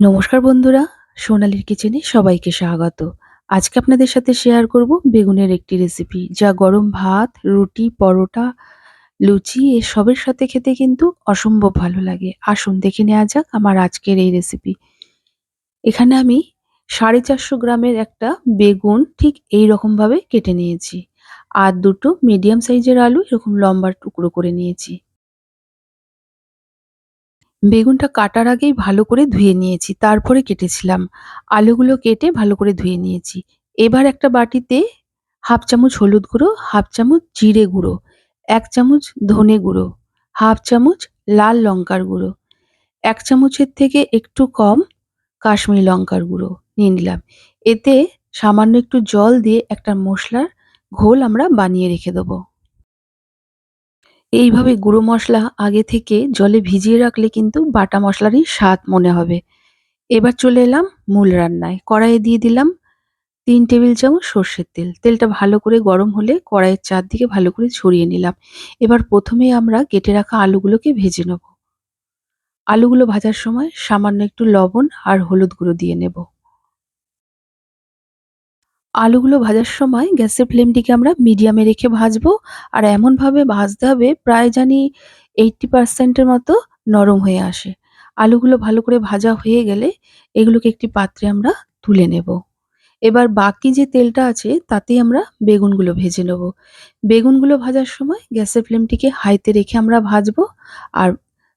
নমস্কার বন্ধুরা, সোনালির কিচেনে সবাইকে স্বাগত। আজকে আপনাদের সাথে শেয়ার করব বেগুনের একটি রেসিপি যা গরম ভাত, রুটি, পরোটা, লুচি এসবের সাথে খেতে কিন্তু অসম্ভব ভালো লাগে। আসুন দেখে নেওয়া যাক আমার আজকের এই রেসিপি। এখানে আমি সাড়ে চারশো গ্রামের একটা বেগুন ঠিক এই রকমভাবে কেটে নিয়েছি। আর দুটো মিডিয়াম সাইজের আলু এরকম লম্বা টুকরো করে নিয়েছি। বেগুনটা কাটার আগেই ভালো করে ধুয়ে নিয়েছি, তারপরে কেটেছিলাম। আলুগুলো কেটে ভালো করে ধুয়ে নিয়েছি। এবার একটা বাটিতে হাফ চামচ হলুদ গুঁড়ো, হাফ চামচ জিরে গুঁড়ো, এক চামচ ধনে গুঁড়ো, হাফ চামচ লাল লঙ্কার গুঁড়ো, এক চামচের থেকে একটু কম কাশ্মীরি লঙ্কার গুঁড়ো নিয়ে নিলাম। এতে সামান্য একটু জল দিয়ে একটা মশলার ঘোল আমরা বানিয়ে রেখে দেবো। এইভাবে গুঁড়ো মশলা আগে থেকে জলে ভিজিয়ে রাখলে কিন্তু বাটা মশলারই স্বাদ মনে হবে। এবার চলে এলাম মূল রান্নায়। কড়াইয়ে দিয়ে দিলাম তিন টেবিল চামচ সর্ষের তেল। তেলটা ভালো করে গরম হলে কড়াইয়ের চারদিকে ভালো করে ছড়িয়ে নিলাম। এবার প্রথমে আমরা কেটে রাখা আলুগুলোকে ভেজে নেব। আলুগুলো ভাজার সময় সামান্য একটু লবণ আর হলুদ গুঁড়ো দিয়ে নেব। আলুগুলো ভাজার সময় গ্যাসের ফ্লেমটিকে আমরা মিডিয়ামে রেখে ভাজবো আর এমনভাবে ভাজতে হবে প্রায় জানি এইটটি পার্সেন্টের মতো নরম হয়ে আসে। আলুগুলো ভালো করে ভাজা হয়ে গেলে এগুলোকে একটি পাত্রে আমরা তুলে নেব। এবার বাকি যে তেলটা আছে তাতেই আমরা বেগুনগুলো ভেজে নেব। বেগুনগুলো ভাজার সময় গ্যাসের ফ্লেমটিকে হাইতে রেখে আমরা ভাজবো আর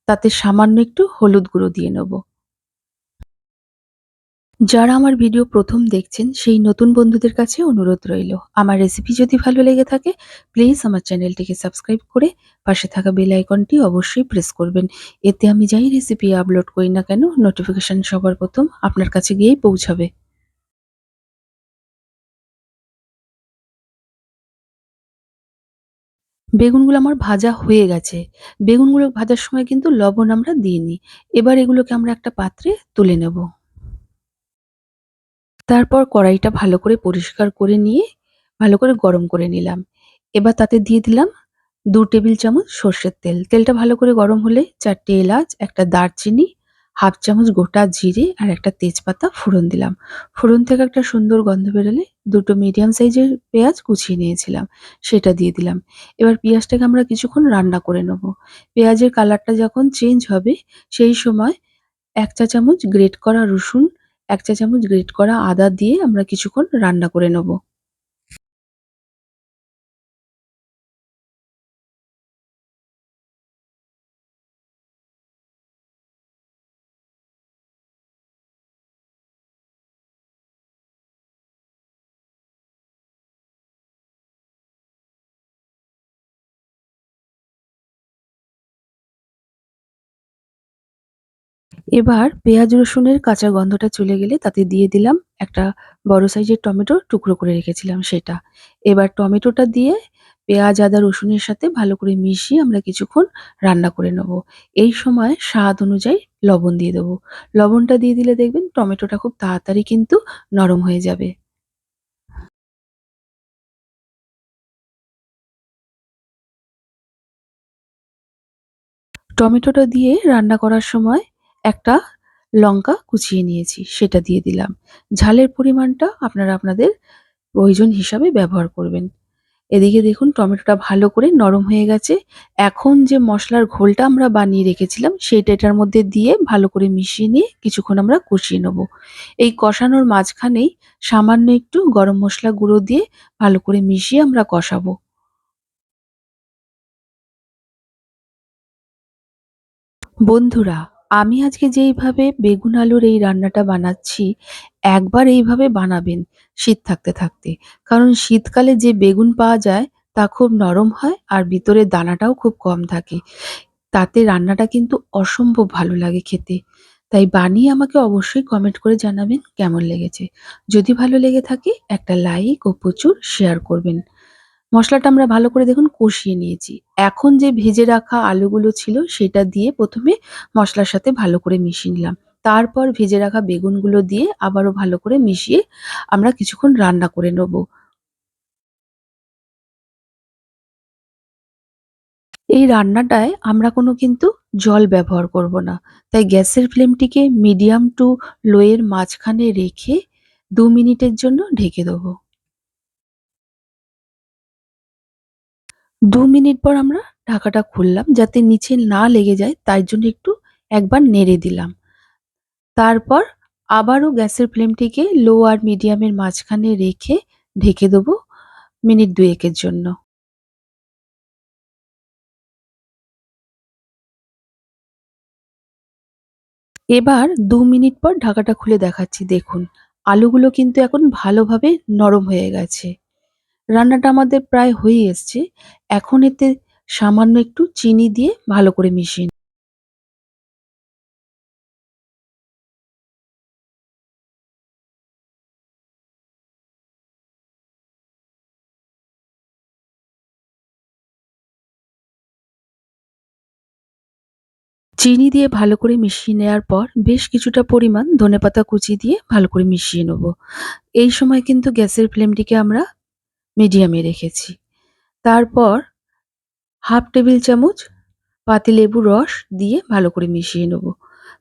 তাতে সামান্য একটু হলুদ গুঁড়ো দিয়ে নেব। যারা আমার ভিডিও প্রথম দেখছেন, সেই নতুন বন্ধুদের কাছে অনুরোধ রইল। আমার রেসিপি যদি ভালো লেগে থাকে প্লিজ আমার চ্যানেলটিকে সাবস্ক্রাইব করে পাশে থাকা বেল আইকনটি অবশ্যই প্রেস করবেন। এতে আমি যাই রেসিপি আপলোড করি না কেন নোটিফিকেশন সবার প্রথম আপনার কাছে গিয়েই পৌঁছাবে। বেগুনগুলো আমার ভাজা হয়ে গেছে। বেগুনগুলো ভাজার সময় কিন্তু লবণ আমরা দিইনি। এবার এগুলোকে আমরা একটা পাত্রে তুলে নেব। তারপর কড়াইটা ভালো করে পরিষ্কার করে নিয়ে ভালো করে গরম করে নিলাম। এবার তাতে দিয়ে দিলাম দু টেবিল চামচ সর্ষের তেল। তেলটা ভালো করে গরম হলে চারটে এলাচ, একটা দারচিনি, হাফ চামচ গোটা জিরে আর একটা তেজপাতা ফোড়ন দিলাম। ফোড়ন থেকে একটা সুন্দর গন্ধ বেরোলে দুটো মিডিয়াম সাইজের পেঁয়াজ কুচিয়ে নিয়েছিলাম, সেটা দিয়ে দিলাম। এবার পেঁয়াজটাকে আমরা কিছুক্ষণ রান্না করে নেব। পেঁয়াজের কালারটা যখন চেঞ্জ হবে, সেই সময় এক চা চামচ গ্রেট করা রসুন এক চা চামচ গ্রেট করা আদা দিয়ে আমরা কিছুক্ষণ রান্না করে নেব। এবার পেঁয়াজ রসুনের কাঁচা গন্ধটা চলে গেলে তাতে দিয়ে দিলাম একটা বড় সাইজের টমেটো টুকরো করে রেখেছিলাম সেটা। এবার টমেটোটা দিয়ে পেঁয়াজ, আদা, রসুনের সাথে ভালো করে মিশিয়ে আমরা কিছুক্ষণ রান্না করে নেব। এই সময় স্বাদ অনুযায়ী লবণ দিয়ে দেবো। লবণটা দিয়ে দিলে দেখবেন টমেটোটা খুব তাড়াতাড়ি কিন্তু নরম হয়ে যাবে। টমেটোটা দিয়ে রান্না করার সময় একটা লঙ্কা কুচিয়ে নিয়েছি, সেটা দিয়ে দিলাম। ঝালের পরিমাণটা আপনারা আপনাদের প্রয়োজন হিসাবে ব্যবহার করবেন। এদিকে দেখুন, টমেটোটা ভালো করে নরম হয়ে গেছে। এখন যে মশলার ঘোলটা আমরা বানিয়ে রেখেছিলাম সেইটা এটার মধ্যে দিয়ে ভালো করে মিশিয়ে নিয়ে কিছুক্ষণ আমরা কষিয়ে নেব। এই কষানোর মাঝখানেই সামান্য একটু গরম মশলা গুঁড়ো দিয়ে ভালো করে মিশিয়ে আমরা কষাবো। বন্ধুরা আমি আজকে যেইভাবে বেগুন আলুর এই রান্নাটা বানাচ্ছি, একবার এইভাবে বানাবেন শীত থাকতে থাকতে। কারণ শীতকালে যে বেগুন পাওয়া যায়, তা খুব নরম হয় আর ভিতরে দানাটাও খুব কম থাকে। তাতে রান্নাটা কিন্তু অসম্ভব ভালো লাগে খেতে। তাই বানিয়ে আমাকে অবশ্যই কমেন্ট করে জানাবেন কেমন লেগেছে। যদি ভালো লেগে থাকে, একটা লাইক ও প্রচুর শেয়ার করবেন। মশলাটা আমরা ভালো করে দেখুন কষিয়ে নিয়েছি এখন যে ভেজে রাখা আলুগুলো ছিল সেটা দিয়ে প্রথমে মশলার সাথে ভালো করে মিশিয়ে নিলাম তারপর ভেজে রাখা বেগুনগুলো দিয়ে আবারও ভালো করে মিশিয়ে আমরা কিছুক্ষণ রান্না করে নেব এই রান্নাটায় আমরা কোনো কিন্তু জল ব্যবহার করব না। তাই গ্যাসের ফ্লেমটিকে মিডিয়াম টু লোয়ের মাঝখানে রেখে দু মিনিটের জন্য ঢেকে দেবো। ২ মিনিট পর আমরা ঢাকাটা খুললাম, যাতে নিচে না লেগে যায়, তাই জন্য একটু একবার নেড়ে দিলাম। তারপর আবারও গ্যাসের ফ্লেমটিকে লো আর মিডিয়ামের মাঝখানে রেখে ঢেকে দেবো মিনিট ২ একের জন্য। এবার দু মিনিট পর ঢাকাটা খুলে দেখাচ্ছি, দেখুন। আলুগুলো কিন্তু এখন ভালোভাবে নরম হয়ে গেছে। রান্নাটা আমাদের প্রায় হয়েই এসছে। এখন এতে সামান্য একটু চিনি দিয়ে ভালো করে মিশিয়ে। চিনি দিয়ে ভালো করে মিশিয়ে নেওয়ার পর বেশ কিছুটা পরিমাণ ধনেপাতা কুচি দিয়ে ভালো করে মিশিয়ে নেব। এই সময় কিন্তু গ্যাসের ফ্লেমটিকে আমরা মিডিয়ামে রেখেছি। তারপর হাফ টেবিল চামচ পাতিলেবুর রস দিয়ে ভালো করে মিশিয়ে নেব।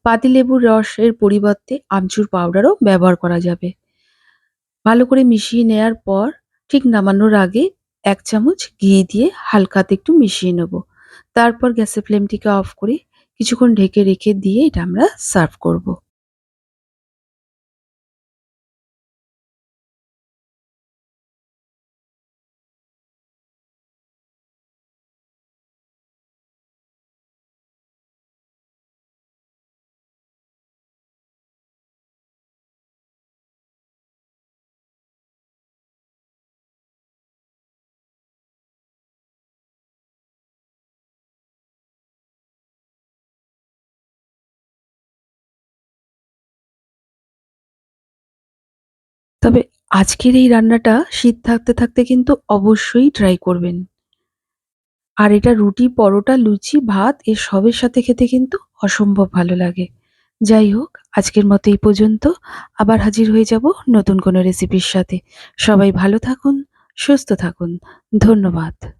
পাতিলেবুর রসের পরিবর্তে আমচুর পাউডারও ব্যবহার করা যাবে। ভালো করে মিশিয়ে নেয়ার পর ঠিক নামানোর আগে ১ চামচ ঘি দিয়ে হালকাতে একটু মিশিয়ে নেব। তারপর গ্যাসের ফ্লেমটিকে অফ করে কিছুক্ষণ ঢেকে রেখে দিয়ে এটা আমরা সার্ভ করব। তবে আজকের এই রান্নাটা শীত থাকতে, থাকতে কিন্তু অবশ্যই ট্রাই করবেন। আর এটা রুটি, পরোটা, লুচি, ভাত এর সবের সাথে খেতে কিন্তু অসম্ভব ভালো লাগে। যাই হোক, আজকের মতো এই পর্যন্ত। আবার হাজির হয়ে যাব নতুন কোনো রেসিপির সাথে। সবাই ভালো থাকুন, সুস্থ থাকুন। ধন্যবাদ।